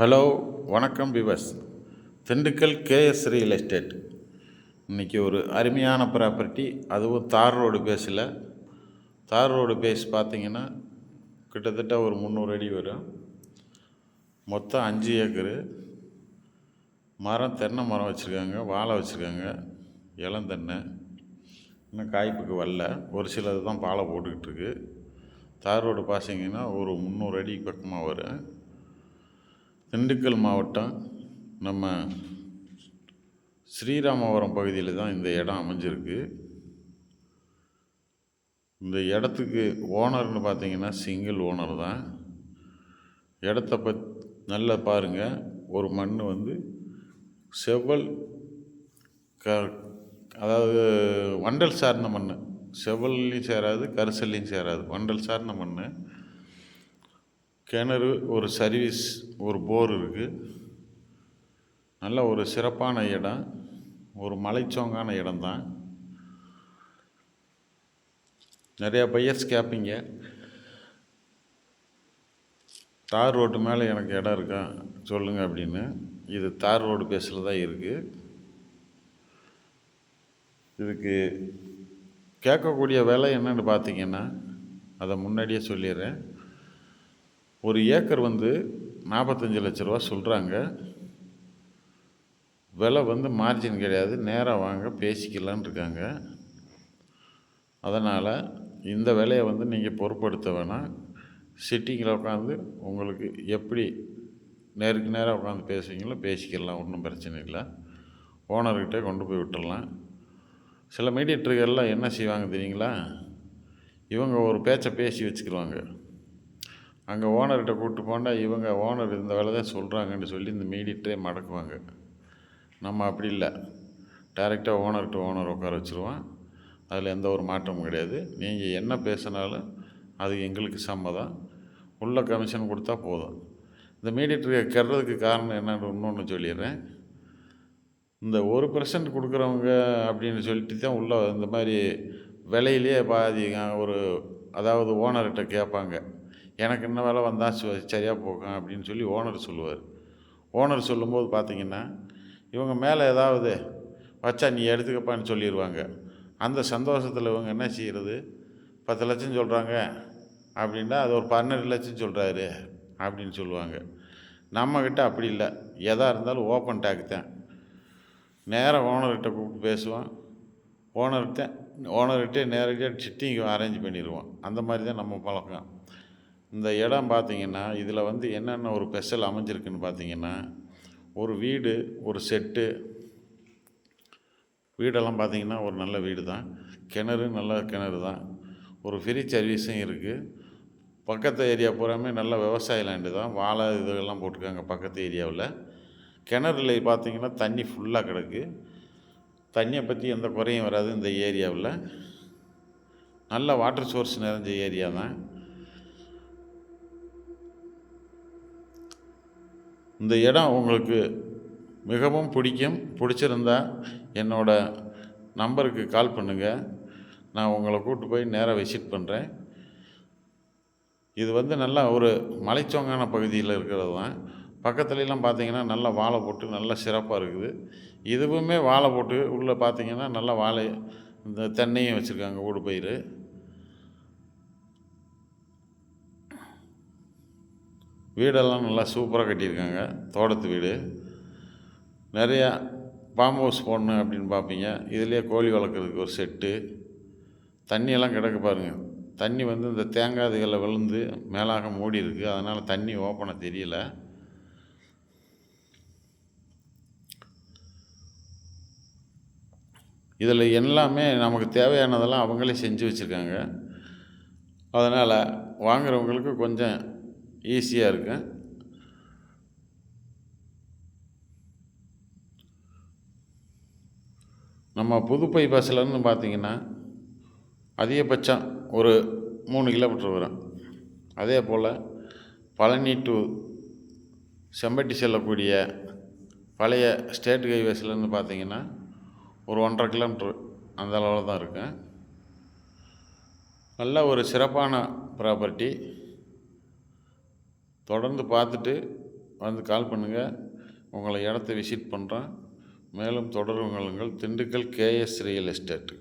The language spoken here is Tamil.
ஹலோ வணக்கம் பிவஸ் திண்டுக்கல் கேஎஸ் ரியல் எஸ்டேட். இன்றைக்கி ஒரு அருமையான ப்ராப்பர்ட்டி அதுவும் தார் ரோடு பேஸில். தார் ரோடு பேஸ் பார்த்தீங்கன்னா கிட்டத்தட்ட ஒரு முந்நூறு அடி வரும். மொத்தம் அஞ்சு ஏக்கரு. மரம் தென்னை மரம் வச்சுருக்காங்க வாழை வச்சுருக்காங்க இளந்தென்னை இன்னும் காய்ப்புக்கு வரல. ஒரு சிலது தான் பாலை போட்டுக்கிட்டு இருக்கு. தார் ரோடு பாசிங்கன்னா ஒரு முந்நூறு அடி பக்கமாக வரும். திண்டுக்கல் மாவட்டம் நம்ம ஸ்ரீராமபுரம் பகுதியில் தான் இந்த இடம் அமைஞ்சிருக்கு. இந்த இடத்துக்கு ஓனர்னு பார்த்தீங்கன்னா சிங்கிள் ஓனர் தான். இடத்த பத் நல்லா பாருங்கள் ஒரு மண் வந்து செவ்வல் க அதாவது வண்டல் சார்ந்த மண் செவ்வல்லையும் சேராது கரிசல்லையும் சேராது. வண்டல் சார்ந்த மண் கிணறு ஒரு சர்வீஸ் ஒரு போர் இருக்குது நல்ல ஒரு சிறப்பான இடம். ஒரு மலைச்சோங்கான இடம்தான். நிறையா பையர்ஸ் கேட்பீங்க தார் ரோட்டு மேலே எனக்கு இடம் இருக்கா? சொல்லுங்கள் அப்படின்னு. இது தார் ரோடு பேஸில் தான் இருக்குது இதுக்கு கேட்கக்கூடிய விலை என்னென்னு பார்த்தீங்கன்னா அதை முன்னாடியே சொல்லிடுறேன். ஒரு ஏக்கர் வந்து நாற்பத்தஞ்சு லட்ச ரூபா சொல்கிறாங்க விலை வந்து மார்ஜின் கிடையாது. நேராக வாங்க பேசிக்கலான் இருக்காங்க. அதனால் இந்த விலையை வந்து நீங்கள் பொருட்படுத்த வேணாம். சிட்டிங்கில் உட்காந்து உங்களுக்கு எப்படி நேருக்கு நேராக உட்காந்து பேசுவீங்களோ பேசிக்கலாம் ஒன்றும் பிரச்சனை இல்லை. ஓனர்கிட்ட கொண்டு போய் விட்டுடலாம் சில மீடியேட்டர்கள்லாம் என்ன செய்வாங்க தெரியுங்களா? இவங்க ஒரு பேச்சை பேசி வச்சுக்கிடுவாங்க அங்கே ஓனர்கிட்ட கூப்பிட்டு போனால் இவங்க ஓனர் இந்த வேலை தான் சொல்கிறாங்கன்னு சொல்லி இந்த மீடியட்டே மடக்குவாங்க. நம்ம அப்படி இல்லை. டைரெக்டாக ஓனர்கிட்ட ஓனர் உட்கார வச்சுருவோம் அதில் எந்த ஒரு மாற்றமும் கிடையாது. நீங்கள் என்ன பேசினாலும் அது எங்களுக்கு சம்மதம். உள்ள கமிஷன் கொடுத்தா போதும். இந்த மீடியேட்டர் கெடுறதுக்கு காரணம் என்னன்னு இன்னொன்று சொல்லிடுறேன். இந்த ஒரு பர்சன்ட் கொடுக்குறவங்க அப்படின்னு சொல்லிட்டு தான் உள்ள இந்த மாதிரி விலையிலே பாதி ஒரு அதாவது ஓனர்கிட்ட கேட்பாங்க. எனக்கு என்ன வேலை வந்தால் சரியாக போகும் அப்படின்னு சொல்லி ஓனர் சொல்லுவார். ஓனர் சொல்லும்போது பார்த்தீங்கன்னா இவங்க மேலே ஏதாவது வச்சா நீ எடுத்துக்கப்பான்னு சொல்லிடுவாங்க அந்த சந்தோஷத்தில் இவங்க என்ன செய்கிறது பத்து லட்சம் சொல்கிறாங்க அப்படின்னா அது ஒரு பன்னெண்டு லட்சம் சொல்கிறாரு அப்படின்னு சொல்லுவாங்க. நம்மக்கிட்ட அப்படி இல்லை. எதாக இருந்தாலும் ஓப்பன் டேக் தான். நேராக ஓனர்கிட்ட கூப்பிட்டு பேசுவோம் ஓனர்கிட்ட ஓனர்கிட்டே நேரடியாக சிட்டிங் அரேஞ்ச் பண்ணிடுவோம் அந்த மாதிரி தான் நம்ம பழக்கம். இந்த இடம் பார்த்திங்கன்னா இதில் வந்து என்னென்ன ஒரு ஸ்பெஷல் அமைஞ்சிருக்குன்னு பார்த்தீங்கன்னா ஒரு வீடு ஒரு செட்டு. வீடெல்லாம் பார்த்தீங்கன்னா ஒரு நல்ல வீடு தான். கிணறு நல்ல கிணறு தான். ஒரு ஃப்ரீ சர்வீஸும் இருக்குது பக்கத்து ஏரியா பூராமே நல்ல விவசாய லேண்டு தான். வாழை இதெல்லாம் போட்டிருக்காங்க பக்கத்து ஏரியாவில் கிணறுல பார்த்திங்கன்னா தண்ணி ஃபுல்லாக கிடக்கு. தண்ணியை பற்றி எந்த குறையும் வராது இந்த ஏரியாவில் நல்ல வாட்டர் சோர்ஸ் நிறைஞ்ச ஏரியா தான். இந்த இடம் உங்களுக்கு மிகவும் பிடிக்கும் பிடிச்சிருந்தா என்னோட நம்பருக்கு கால் பண்ணுங்கள் நான் உங்களை கூப்பிட்டு போய் நேராக விசிட் பண்ணுறேன் இது வந்து நல்லா ஒரு மலைச்சோங்கான பகுதியில் இருக்கிறது தான். பக்கத்துலலாம் பார்த்தீங்கன்னா நல்லா வாழை போட்டு நல்லா சிறப்பாக இருக்குது. இதுவுமே வாழை போட்டு உள்ளே பார்த்தீங்கன்னா நல்லா வாழை இந்த தென்னையும் வச்சுருக்காங்க ஊடு பயிர் வீடெல்லாம் நல்லா சூப்பராக கட்டியிருக்காங்க. தோட்டத்து வீடு. நிறையா ஃபார்ம் ஹவுஸ் போடணும் அப்படின்னு பார்ப்பீங்க. இதுலேயே கோழி வளர்க்குறதுக்கு ஒரு செட்டு தண்ணியெல்லாம் கிடக்கு பாருங்கள் தண்ணி வந்து இந்த தேங்காய் இதுகளில் விழுந்து மேலாக மூடி இருக்குது அதனால் தண்ணி ஓப்பனாக தெரியல. இதில் எல்லாமே நமக்கு தேவையானதெல்லாம் அவங்களே செஞ்சு வச்சுருக்காங்க. அதனால் வாங்குறவங்களுக்கு கொஞ்சம் ஈஸியாக இருக்கும் நம்ம புதுப்பை பஸ்ஸிலேருந்து பார்த்தீங்கன்னா அதிகபட்சம் ஒரு மூணு கிலோமீட்டர் வரும். அதே போல் பழனி டு செம்பட்டி செல்லக்கூடிய பழைய ஸ்டேட் ஹைவேஸ்லேருந்து பார்த்தீங்கன்னா ஒரு ஒன்றரை கிலோமீட்ரு அந்த அளவில் தான் இருக்கும் நல்ல ஒரு சிறப்பான ப்ராப்பர்ட்டி தொடர்ந்து பார்த்துட்டு வந்து கால் பண்ணுங்கள் உங்களை இடத்த விசிட் பண்ணுறோம் மேலும் தொடர்பு கொள்ளுங்கள். Dindigul KS real estate